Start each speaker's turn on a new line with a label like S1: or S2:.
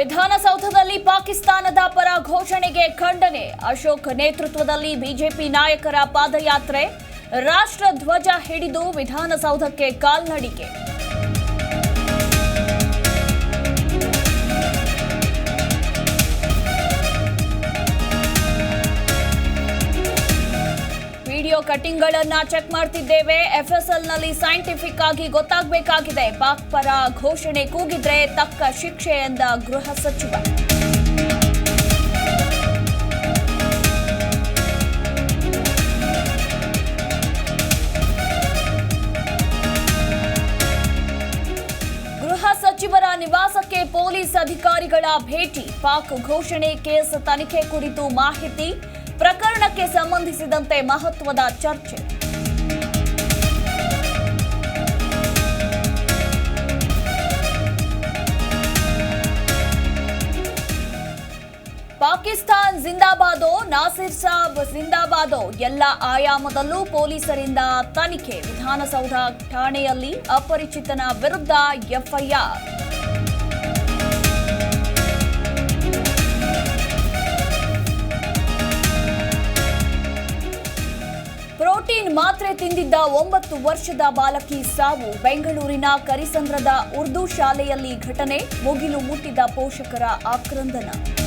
S1: ವಿಧಾನಸೌಧದಲ್ಲಿ ಪಾಕಿಸ್ತಾನದ ಪರ ಘೋಷಣೆಗೆ ಖಂಡನೆ. ಅಶೋಕ್ ನೇತೃತ್ವದಲ್ಲಿ ಬಿಜೆಪಿ ನಾಯಕರ ಪಾದಯಾತ್ರೆ. ರಾಷ್ಟ್ರ ಧ್ವಜ ಹಿಡಿದು ವಿಧಾನಸೌಧಕ್ಕೆ ಕಾಲ್ನಡಿಗೆ. ಕಟಿಂಗ್ಗಳನ್ನ ಚೆಕ್ ಮಾಡ್ತಿದ್ದೇವೆ. ಎಫ್ಎಸ್ಎಲ್ನಲ್ಲಿ ಸೈಂಟಿಫಿಕ್ ಆಗಿ ಗೊತ್ತಾಗಬೇಕಾಗಿದೆ. ಪಾಕ್ ಪರ ಘೋಷಣೆ ಕೂಗಿದ್ರೆ ತಕ್ಕ ಶಿಕ್ಷೆ ಎಂದ ಗೃಹ ಸಚಿವ. ಗೃಹ ಸಚಿವರ ನಿವಾಸಕ್ಕೆ ಪೊಲೀಸ್ ಅಧಿಕಾರಿಗಳ ಭೇಟಿ. ಪಾಕ್ ಘೋಷಣೆ ಕೇಸ್ ತನಿಖೆ ಕುರಿತು ಮಾಹಿತಿ. ಪ್ರಕರಣಕ್ಕೆ ಸಂಬಂಧಿಸಿದಂತೆ ಮಹತ್ವದ ಚರ್ಚೆ. ಪಾಕಿಸ್ತಾನ್ ಜಿಂದಾಬಾದೋ, ನಾಸಿರ್ ಸಾಬ್ ಜಿಂದಾಬಾದೋ, ಎಲ್ಲ ಆಯಾಮದಲ್ಲೂ ಪೊಲೀಸರಿಂದ ತನಿಖೆ. ವಿಧಾನಸೌಧ ಠಾಣೆಯಲ್ಲಿ ಅಪರಿಚಿತನ ವಿರುದ್ಧ ಎಫ್ಐಆರ್. ಮಾತ್ರೆ ತಿಂದಿದ್ದ ಒಂಬತ್ತು ವರ್ಷದ ಬಾಲಕಿ ಸಾವು ಬೆಂಗಳೂರಿನ ಕರಿಸಂದ್ರದ ಉರ್ದು ಶಾಲೆಯಲ್ಲಿ ಘಟನೆ. ಮುಗಿಲು ಮುಟ್ಟಿದ ಪೋಷಕರ ಆಕ್ರಂದನ.